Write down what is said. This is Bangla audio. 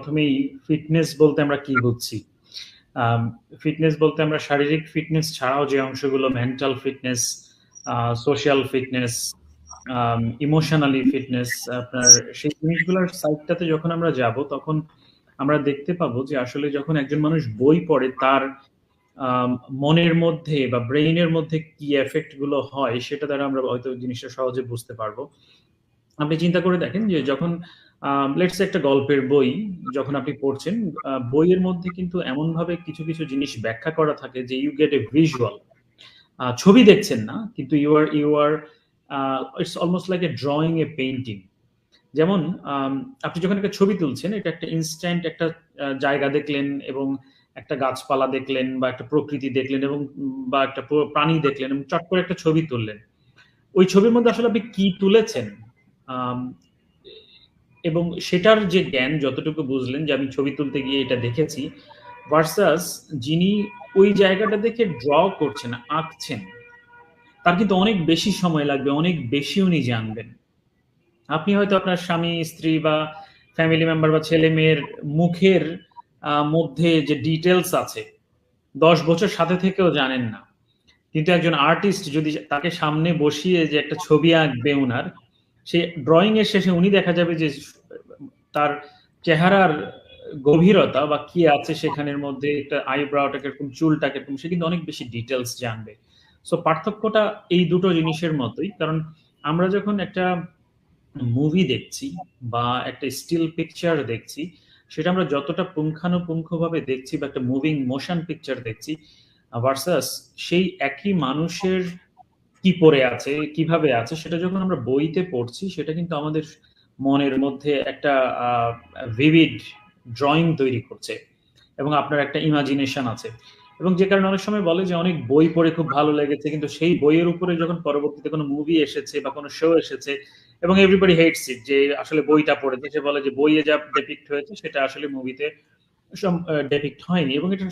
প্রথমেই ফিটনেস বলতে আমরা কি বুঝছি? ফিটনেস বলতে আমরা শারীরিক ফিটনেস ছাড়াও যে অংশগুলো mental fitness social fitness emotionally fitness আপনার সেই জিনিসগুলোর সাইডটাতে যখন আমরা যাব, তখন আমরা দেখতে পাবো যে আসলে যখন একজন মানুষ বই পড়ে, তার মনের মধ্যে বা ব্রেইনের মধ্যে কি এফেক্টগুলো হয়, সেটা দ্বারা আমরা হয়তো জিনিসটা সহজে বুঝতে পারব। আপনি চিন্তা করে দেখেন যে যখন লেটস একটা গল্পের বই যখন আপনি পড়ছেন বইয়ের মধ্যে কিন্তু এমন ভাবে কিছু কিছু জিনিস ব্যাখ্যা করা থাকে যে ইউ গেট এ ভিজুয়াল ছবি দেখছেন না, কিন্তু you are you are it's almost like a drawing a painting যেমন আপনি যখন একটা ছবি তুলছেন, এটা একটা ইনস্ট্যান্ট একটা জায়গা দেখলেন এবং একটা গাছপালা দেখলেন বা একটা প্রকৃতি দেখলেন এবং, বা একটা প্রাণী দেখলেন এবং চট করে একটা ছবি তুললেন। ওই ছবির মধ্যে আসলে আপনি কি তুলেছেন? এবং সেটার যে জ্ঞান যতটুকু বুঝলেন যে আমি ছবি তুলতে গিয়ে এটা দেখেছি ভার্সাস যিনি ওই জায়গাটা দেখে ড্র করছেন, আঁকছেন, তার কিন্তু অনেক বেশি সময় লাগবে, অনেক বেশি উনি জানবেন। আপনি হয়তো আপনার স্বামী, স্ত্রী বা ফ্যামিলি মেম্বার বা ছেলে মেয়ের মুখের মধ্যে যে ডিটেলস আছে, দশ বছর সাথে থেকেও জানেন না। কিন্তু একজন আর্টিস্ট যদি তাকে সামনে বসিয়ে যে একটা ছবি আঁকবে ওনার সেই ড্রয়িং এর শেষে উনি দেখা যাবে যে তার চেহারার গভীরতা বা কি আছে সেখানের মধ্যে একটা আইব্রাউটা কীরকম চুলটা কীরকম সে কিন্তু অনেক বেশি ডিটেলস জানবে। সো পার্থক্যটা এই দুটো জিনিসের মতোই, কারণ আমরা যখন একটা মুভি দেখছি বা একটা স্টিল পিকচার দেখছি, সেটা আমরা যতটা পুঙ্খানুপুঙ্খভাবে দেখছি বা একটা মুভিং মোশন পিকচার দেখছি ভার্সাস সেই একই মানুষের কি পড়ে আছে, কীভাবে আছে, সেটা যখন আমরা বইতে পড়ছি, সেটা কিন্তু আমাদের মনের মধ্যে একটা ভিভিড ড্রয়িং তৈরি করছে এবং আপনার একটা ইমাজিনেশন আছে। এবং যে কারণে অনেক সময় বলে যে অনেক বই পড়ে খুব ভালো লেগেছে, কিন্তু সেই বইয়ের উপরে যখন পরবর্তীতে কোনো মুভি এসেছে বা কোনো শো এসেছে, এবং এভরিবডি হেটস ইট যে আসলে বইটা পড়েছে, সে বলে যে বইয়ে যা ডেপিক্ট হয়েছে, সেটা আসলে মুভিতে ডেপিক্ট হয়নি, এবং এটা